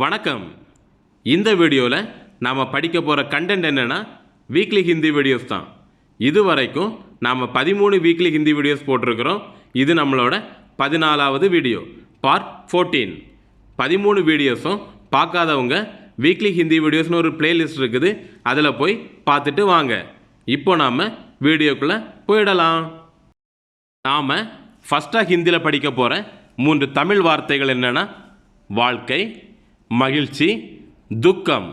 வணக்கம். இந்த வீடியோவில் நாம் படிக்க போகிற கண்டென்ட் என்னென்னா வீக்லி ஹிந்தி வீடியோஸ் தான். இது வரைக்கும் நாம் பதிமூணு வீக்லி ஹிந்தி வீடியோஸ் போட்டிருக்கிறோம். இது நம்மளோட பதினாலாவது வீடியோ பார்ட் ஃபோர்டீன் பதிமூணு வீடியோஸும் பார்க்காதவங்க வீக்லி ஹிந்தி வீடியோஸ்னு ஒரு பிளேலிஸ்ட் இருக்குது. அதில் போய் பார்த்துட்டு வாங்க. இப்போ நாம் வீடியோக்குள்ளே போயிடலாம். நாம் ஃபஸ்ட்டாக ஹிந்தியில் படிக்க போகிற மூன்று தமிழ் வார்த்தைகள் என்னென்னா வாழ்க்கை மகிழ்ச்சி துக்கம்.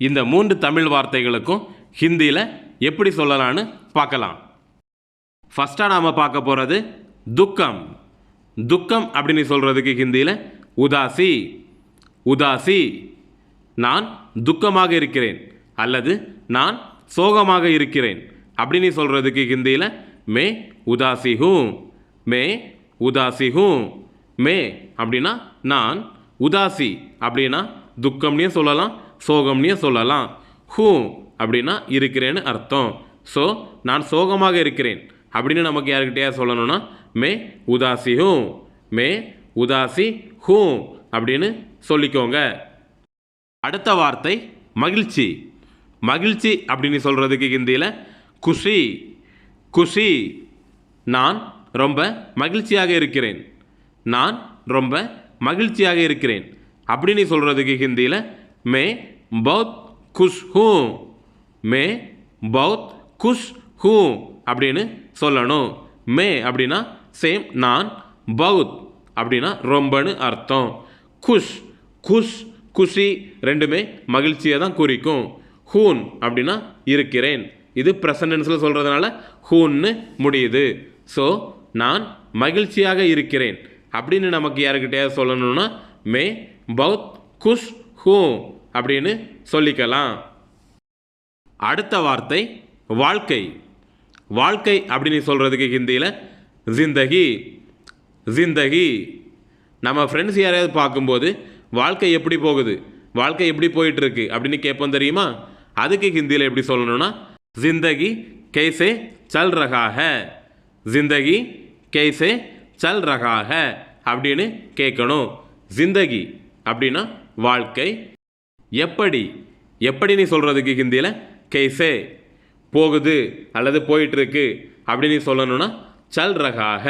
இந்த மூன்று தமிழ் வார்த்தைகளுக்கும் ஹிந்தியில் எப்படி சொல்லலான்னு பார்க்கலாம். ஃபஸ்ட்டாக நாம் பார்க்க போகிறது துக்கம். துக்கம் அப்படின்னு சொல்கிறதுக்கு ஹிந்தியில் உதாசி. உதாசி நான் துக்கமாக இருக்கிறேன் அல்லது நான் சோகமாக இருக்கிறேன் அப்படின்னு சொல்கிறதுக்கு ஹிந்தியில் மே உதாசி ஹூ மே உதாசி ஹூ மே அப்படின்னா நான் உதாசி அப்படின்னா துக்கம்னே சொல்லலாம் சோகம்னே சொல்லலாம். ஹூ அப்படின்னா இருக்கிறேன்னு அர்த்தம். ஸோ நான் சோகமாக இருக்கிறேன் அப்படின்னு நமக்கு யாருக்கிட்டேயா சொல்லணும்னா மே உதாசி ஹூ மே உதாசி ஹூ அப்படின்னு சொல்லிக்கோங்க. அடுத்த வார்த்தை மகிழ்ச்சி. மகிழ்ச்சி அப்படின்னு சொல்கிறதுக்கு ஹிந்தியில் குஷி. குஷி நான் ரொம்ப மகிழ்ச்சியாக இருக்கிறேன். நான் ரொம்ப மகிழ்ச்சியாக இருக்கிறேன். அப்படின்னு சொல்கிறதுக்கு ஹிந்தியில் மே பௌத் குஷ் ஹூ. மே பௌத் குஷ் ஹூ அப்படின்னு சொல்லணும். மே அப்படின்னா சேம் நான் பௌத் அப்படின்னா ரொம்பன்னு அர்த்தம். குஷ் குஷ் குஷி ரெண்டுமே மகிழ்ச்சியை தான் குறிக்கும். ஹூன் அப்படின்னா இருக்கிறேன். இது ப்ரெசன்டென்ஸில் சொல்கிறதுனால ஹூன்னு முடியுது. ஸோ நான் மகிழ்ச்சியாக இருக்கிறேன். அப்படின்னு நமக்கு யாருக்கிட்டே சொல்லணும்னா மே பௌத் குஷ் ஹூ அப்படின்னு சொல்லிக்கலாம். அடுத்த வார்த்தை வாழ்க்கை. வாழ்க்கை அப்படின்னு சொல்கிறதுக்கு ஹிந்தியில் ஜிந்தகி. ஜிந்தகி. நம்ம ஃப்ரெண்ட்ஸ் யாரையாவது பார்க்கும்போது வாழ்க்கை எப்படி போகுது? வாழ்க்கை எப்படி போயிட்டுருக்கு? அப்படின்னு கேட்போம் தெரியுமா? அதுக்கு ஹிந்தியில் எப்படி சொல்லணும்னா ஜிந்தகி கைசே சல் ரகா ஜிந்தகி கைசே சல் ரகா அப்படின்னு கேட்கணும். ஜிந்தகி அப்படின்னா வாழ்க்கை. எப்படி? எப்படி நீ சொல்கிறதுக்கு ஹிந்தியில்? கைசே போகுது அல்லது போயிட்டுருக்கு அப்படின்னு சொல்லணும்னா சல் ரகாக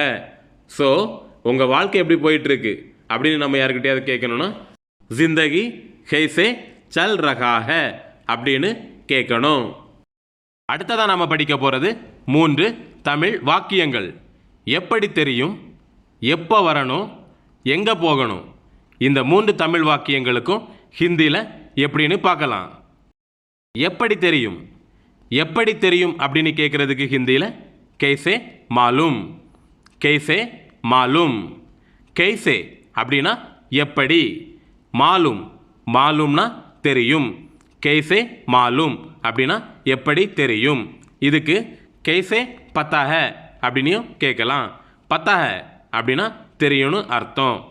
ஸோ உங்கள் வாழ்க்கை எப்படி போயிட்டுருக்கு? அப்படின்னு நம்ம யாருக்கிட்டையாவது கேட்கணும்னா ஜிந்தகி ஹெய்சே சல் ரகாக அப்படின்னு கேட்கணும். அடுத்ததாக நாம் படிக்க போகிறது மூன்று தமிழ் வாக்கியங்கள். எப்படி தெரியும்? எப்போ வரணும்? எங்கே போகணும்? இந்த மூன்று தமிழ் வாக்கியங்களுக்கும் ஹிந்தியில் எப்படின்னு பார்க்கலாம். எப்படி தெரியும்? எப்படி தெரியும் அப்படின்னு கேட்குறதுக்கு ஹிந்தியில்? கேசே மாலும். கேசே மாலும். கேசே அப்படின்னா எப்படி? மாலும். மாலும்னா தெரியும். கேசே மாலும் அப்படின்னா எப்படி தெரியும்? இதுக்கு கேசே பத்தாக அப்படின்னும் கேட்கலாம். பத்தாக அப்படின்னா தெரியும்னு அர்த்தம்.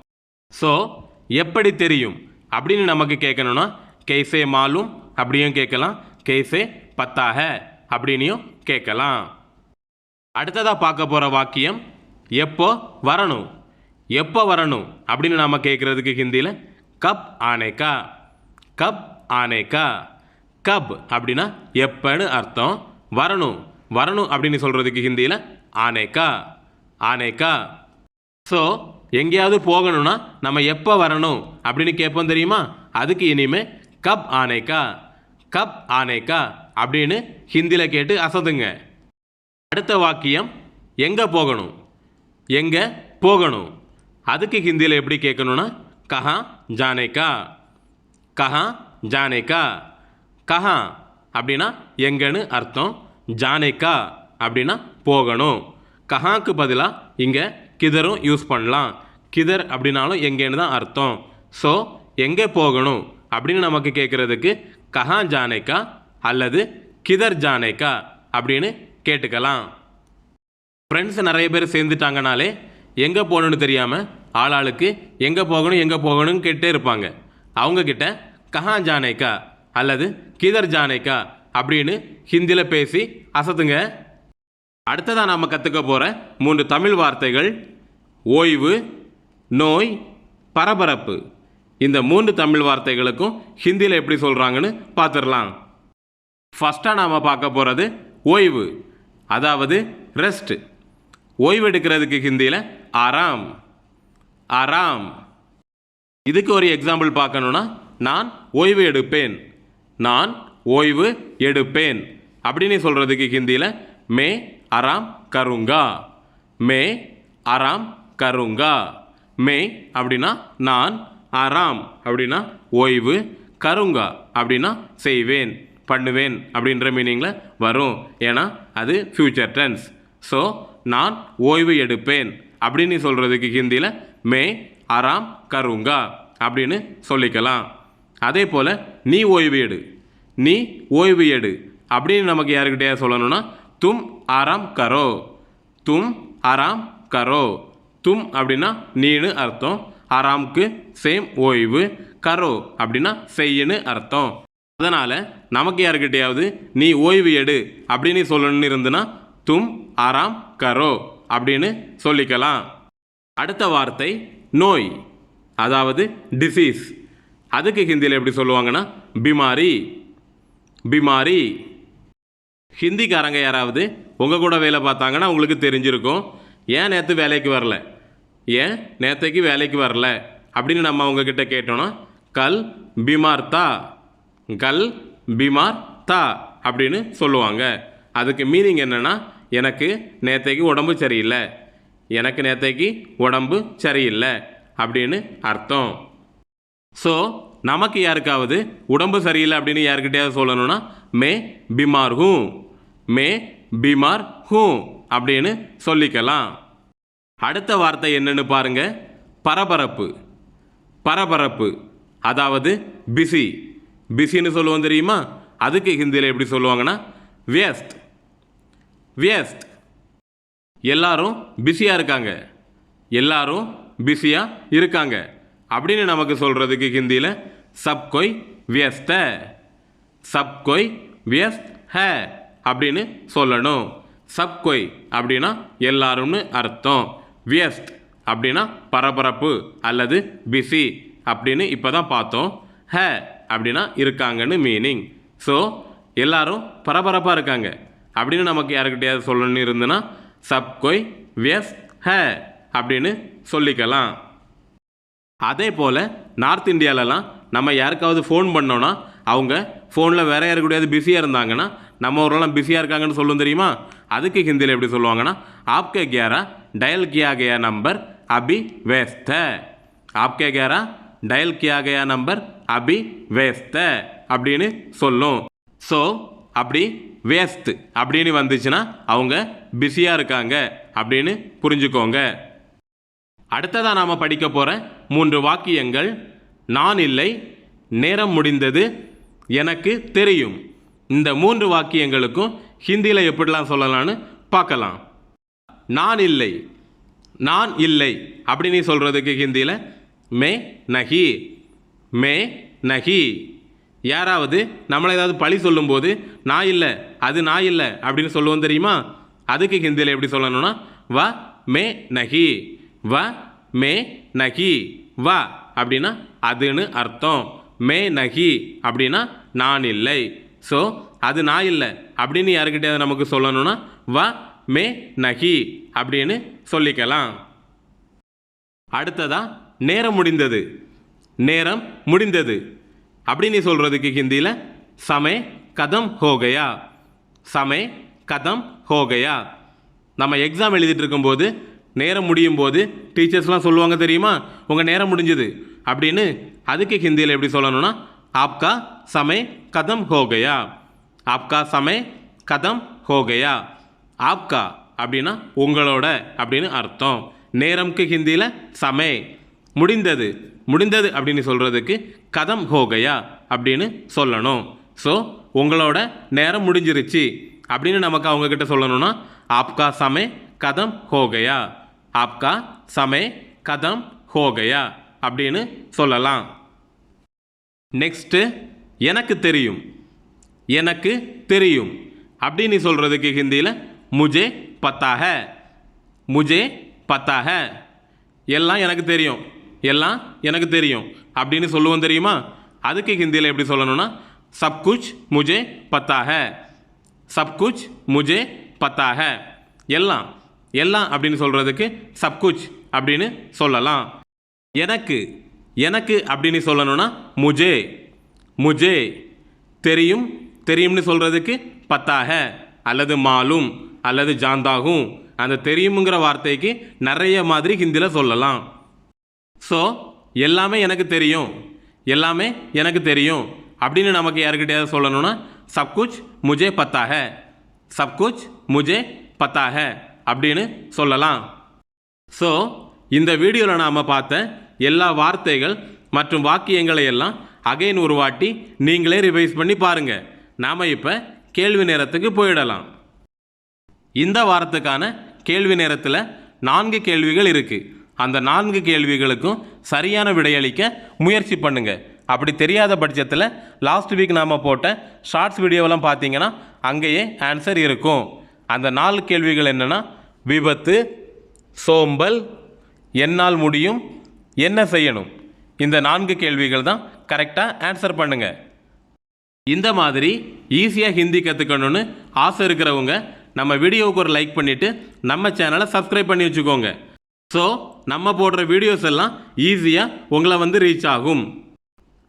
ஸோ எப்படி தெரியும்? அப்படின்னு நமக்கு கேட்கணும்னா கேசே மாலும் அப்படியும் கேட்கலாம் கேசே பத்தாக அப்படின்னும் கேட்கலாம் அடுத்ததாக பார்க்க போகிற வாக்கியம் எப்போ வரணும்? எப்போ வரணும்? அப்படின்னு நாம் கேட்குறதுக்கு ஹிந்தியில் கப் ஆனேக்கா? கப் ஆனேக்கா? கப் அப்படின்னா எப்பன்னு அர்த்தம். வரணும். வரணும் அப்படின்னு சொல்கிறதுக்கு ஹிந்தியில் ஆனேக்கா? ஆனேக்கா? ஸோ எங்கேயாவது போகணும்னா நம்ம எப்போ வரணும் அப்படின்னு கேட்போம் தெரியுமா? அதுக்கு இனிமே கப் ஆனேக்கா கப் ஆனேக்கா அப்படின்னு ஹிந்தியில் கேட்டு அசதுங்க அடுத்த வாக்கியம் எங்கே போகணும்? எங்கே போகணும்? அதுக்கு ஹிந்தியில் எப்படி கேட்கணும்னா கஹா ஜானேக்கா கஹா ஜானேக்கா கஹா அப்படின்னா எங்கன்னு அர்த்தம் ஜானேக்கா அப்படின்னா போகணும். கஹாக்கு பதிலாக இங்கே கிதரும் யூஸ் பண்ணலாம். கிதர் அப்படின்னாலும் எங்கேன்னு தான் அர்த்தம். ஸோ எங்கே போகணும் அப்படின்னு நமக்கு கேட்குறதுக்கு கஹா ஜானேக்கா அல்லது கிதர் ஜானேக்கா அப்படின்னு கேட்டுக்கலாம். ஃப்ரெண்ட்ஸ் நிறைய பேர் சேர்ந்துட்டாங்கனாலே எங்கே போகணுன்னு தெரியாமல் ஆளாளுக்கு எங்கே போகணும் எங்கே போகணும்னு கேட்டே இருப்பாங்க. அவங்கக்கிட்ட கஹா ஜானேக்கா அல்லது கிதர் ஜானேக்கா அப்படின்னு ஹிந்தியில் பேசி அசத்துங்க. அடுத்ததாக நாம் கற்றுக்க போகிற மூன்று தமிழ் வார்த்தைகள். ஓய்வு நோய் பரபரப்பு. இந்த மூன்று தமிழ் வார்த்தைகளுக்கும் ஹிந்தியில் எப்படி சொல்கிறாங்கன்னு பார்த்துடலாம் ஃபஸ்ட்டாக நாம் பார்க்க போகிறது ஓய்வு அதாவது ரெஸ்ட் ஓய்வு எடுக்கிறதுக்கு ஹிந்தியில் ஆராம் ஆராம் இதுக்கு ஒரு எக்ஸாம்பிள் பார்க்கணுன்னா நான் ஓய்வு எடுப்பேன். நான் ஓய்வு எடுப்பேன். அப்படின்னு சொல்கிறதுக்கு ஹிந்தியில் மே ஆராம் கருங்கா மே ஆராம் கருங்கா மே அப்படின்னா நான் ஆராம் அப்படின்னா ஓய்வு கருங்கா அப்படின்னா செய்வேன் பண்ணுவேன் அப்படின்ற மீனிங்கில் வரும். ஏன்னா அது ஃப்யூச்சர் டென்ஸ் ஸோ நான் ஓய்வு எடுப்பேன் அப்படின்னு சொல்கிறதுக்கு ஹிந்தியில் மே ஆராம் கருங்கா அப்படின்னு சொல்லிக்கலாம். அதே போல் நீ ஓய்வு எடு. நீ ஓய்வு எடு அப்படின்னு நமக்கு யாருக்கிட்டேயா சொல்லணும்னா தும் ஆராம் கரோ. தும் ஆராம் கரோ. தும் அப்படின்னா நீனு அர்த்தம். ஆராம்க்கு சேம் ஓய்வு. கரோ அப்படின்னா செய்யுன்னு அர்த்தம். அதனால் நமக்கு யாருக்கிட்டையாவது நீ ஓய்வு எடு அப்படின்னு சொல்லணும்னு இருந்துன்னா தும் ஆராம் கரோ அப்படின்னு சொல்லிக்கலாம். அடுத்த வார்த்தை நோய் அதாவது டிசீஸ் அதுக்கு ஹிந்தியில் எப்படி சொல்லுவாங்கன்னா பிமாரி. பிமாரி. ஹிந்திக்காரங்க யாராவது உங்கள் கூட வேலை பார்த்தாங்கன்னா உங்களுக்கு தெரிஞ்சிருக்கும். ஏன் நேற்று வேலைக்கு வரல? ஏன் நேற்றுக்கு வேலைக்கு வரல? அப்படின்னு நம்ம அவங்கக்கிட்ட கேட்டோன்னா கல் பிமார் தா கல் பிமார் தா அப்படின்னு சொல்லுவாங்க. அதுக்கு மீனிங் என்னென்னா எனக்கு நேற்றைக்கு உடம்பு சரியில்லை. எனக்கு நேற்றைக்கு உடம்பு சரியில்லை அப்படின்னு அர்த்தம். ஸோ நமக்கு யாருக்காவது உடம்பு சரியில்லை அப்படின்னு யாருக்கிட்டையாவது சொல்லணும்னா மே பிமார் ஹூ மே பீமார் ஹூ அப்படின்னு சொல்லிக்கலாம். அடுத்த வார்த்தை என்னன்னு பாருங்க. பரபரப்பு. பரபரப்பு. அதாவது பிஸி பிஸின்னு சொல்லுவோம் தெரியுமா? அதுக்கு ஹிந்தியில் எப்படி சொல்லுவாங்கன்னா வியஸ்த் வியஸ்த் எல்லாரும் பிஸியாக இருக்காங்க. எல்லாரும் பிஸியாக இருக்காங்க. அப்படின்னு நமக்கு சொல்கிறதுக்கு ஹிந்தியில் சப்கொய் வியஸ்த வேஸ்ட் வியஸ்த் ஹே. அப்படின்னு சொல்லணும். சப்கொய் அப்படின்னா எல்லாரும்னு அர்த்தம். வியஸ்த் அப்படின்னா பரபரப்பு அல்லது பிஸி அப்படின்னு இப்போ தான் பார்த்தோம். ஹ அப்படின்னா இருக்காங்கன்னு மீனிங். ஸோ எல்லாரும் பரபரப்பாக இருக்காங்க. அப்படின்னு நமக்கு யாருக்கிட்டையாவது சொல்லணும்னு இருந்துன்னா சப் வியஸ் ஹ அப்படின்னு சொல்லிக்கலாம். அதே போல் நார்த் இந்தியாவிலலாம் நம்ம யாருக்காவது ஃபோன் பண்ணோன்னா அவங்க ஃபோனில் வேறு யாருக்கூடியாவது பிஸியாக இருந்தாங்கன்னா நம்ம ஊரெல்லாம் பிஸியாக இருக்காங்கன்னு சொல்லும் தெரியுமா? அதுக்கு ஹிந்தியில் எப்படி சொல்லுவாங்கன்னா ஆப்கே கியாரா டயல் கியா கயா நம்பர் அபி வேஸ்த ஆப்கே கியாரா டயல் கியா கயா நம்பர் அபி வேஸ்த அப்படின்னு சொல்லும். ஸோ அப்படி வேஸ்ட் அப்படின்னு வந்துச்சுன்னா அவங்க பிஸியாக இருக்காங்க அப்படின்னு புரிஞ்சுக்கோங்க. அடுத்ததாக நாம் படிக்க போகிற மூன்று வாக்கியங்கள் நான் இல்லை நேரம் முடிந்தது எனக்கு தெரியும். இந்த மூன்று வாக்கியங்களுக்கும் ஹிந்தியில் எப்படிலாம் சொல்லலாம்னு பார்க்கலாம். நான் இல்லை நான் இல்லை அப்படின்னு சொல்கிறதுக்கு ஹிந்தியில் மே நஹி மே நஹி. யாராவது நம்மளை ஏதாவது பழி சொல்லும்போது நான் இல்லை அது நான் இல்லை அப்படின்னு சொல்லுவோம் தெரியுமா? அதுக்கு ஹிந்தியில் எப்படி சொல்லணும்னா வ மே நஹி வ மே நகி வ அப்படின்னா அதுன்னு அர்த்தம். மே நகி அப்படின்னா நான் இல்லை. ஸோ அது நான் இல்லை. அப்படின்னு யாருக்கிட்டையாவது நமக்கு சொல்லணும்னா வ மே நகி அப்படின்னு சொல்லிக்கலாம். அடுத்ததா நேரம் முடிந்தது. நேரம் முடிந்தது. அப்படின்னு சொல்கிறதுக்கு ஹிந்தியில் சமே கதம் ஹோகையா. சமே கதம் ஹோகையா. நம்ம எக்ஸாம் எழுதிட்டு இருக்கும்போது நேரம் முடியும் போது டீச்சர்ஸ்லாம் சொல்லுவாங்க தெரியுமா? உங்கள் நேரம் முடிஞ்சது. அப்படின்னு அதுக்கு ஹிந்தியில் எப்படி சொல்லணும்னா ஆப்கா சமே கதம் ஹோகையா. ஆப்கா சமே கதம் ஹோகையா. ஆப்கா அப்படின்னா உங்களோட அப்படின்னு அர்த்தம். நேரம்க்கு ஹிந்தியில் சமே முடிந்தது. முடிந்தது அப்படின்னு சொல்கிறதுக்கு கதம் ஹோகையா அப்படின்னு சொல்லணும். ஸோ உங்களோட நேரம் முடிஞ்சிருச்சு அப்படின்னு நமக்கு அவங்கக்கிட்ட சொல்லணும்னா ஆப்கா சமே கதம் ஹோகையா. ஆப்கா சமே கதம் ஹோகையா அப்படின்னு சொல்லலாம். நெக்ஸ்ட்டு எனக்கு தெரியும். எனக்கு தெரியும். அப்படின்னு சொல்கிறதுக்கு ஹிந்தியில் முஜே பத்தாக. முஜே பத்தாக. எல்லாம் எனக்கு தெரியும். எல்லாம் எனக்கு தெரியும். அப்படின்னு சொல்லுவோம் தெரியுமா? அதுக்கு ஹிந்தியில் எப்படி சொல்லணும்னா சப்குச் முஜே பத்தாக. சப்குச் சப் முஜே பத்தாக. எல்லாம் எல்லாம் அப்படின்னு சொல்கிறதுக்கு சப்குச் அப்படின்னு சொல்லலாம். எனக்கு எனக்கு அப்படின்னு சொல்லணும்னா முஜே. முஜே தெரியும் தெரியும்னு சொல்கிறதுக்கு பத்தாக அல்லது மாலும் அல்லது ஜாந்தாகும். அந்த தெரியுங்கிற வார்த்தைக்கு நிறைய மாதிரி ஹிந்தியில் சொல்லலாம். ஸோ எல்லாமே எனக்கு தெரியும். எல்லாமே எனக்கு தெரியும். அப்படின்னு நமக்கு யாருக்கிட்டையாவது சொல்லணும்னா சப்குச் முஜே பத்தாக. சப்குச் முஜே பத்தாக அப்படின்னு சொல்லலாம். ஸோ இந்த வீடியோவில் நாம் பார்த்த எல்லா வார்த்தைகள் மற்றும் வாக்கியங்களை எல்லாம் அகைன் ஒரு வாட்டி நீங்களே ரிவைஸ் பண்ணி பாருங்கள் நாம் இப்போ கேள்வி நேரத்துக்கு போயிடலாம். இந்த வாரத்துக்கான கேள்வி நேரத்தில் நான்கு கேள்விகள் இருக்குது அந்த நான்கு கேள்விகளுக்கும் சரியான விடையளிக்க முயற்சி பண்ணுங்கள் அப்படி தெரியாத பட்சத்தில் லாஸ்ட் வீக் நாம் போட்ட ஷார்ட்ஸ் வீடியோவெல்லாம் பார்த்தீங்கன்னா அங்கேயே ஆன்சர் இருக்கும். அந்த நாலு கேள்விகள் என்னென்னா விபத்து சோம்பல் என்னால் முடியும் என்ன செய்யணும்? இந்த நான்கு கேள்விகள் தான் கரெக்டாக ஆன்சர் பண்ணுங்கள் இந்த மாதிரி ஈஸியாக ஹிந்தி கற்றுக்கணும்னு ஆசை இருக்கிறவங்க நம்ம வீடியோவுக்கு ஒரு லைக் பண்ணிவிட்டு நம்ம சேனலை சப்ஸ்கிரைப் பண்ணி வச்சுக்கோங்க. ஸோ நம்ம போடுற வீடியோஸ் எல்லாம் ஈஸியாக உங்களை வந்து ரீச் ஆகும்.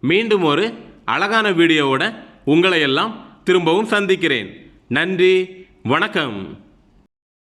மீண்டும் ஒரு அழகான வீடியோவோட உங்களை எல்லாம் திரும்பவும் சந்திக்கிறேன். நன்றி வணக்கம்.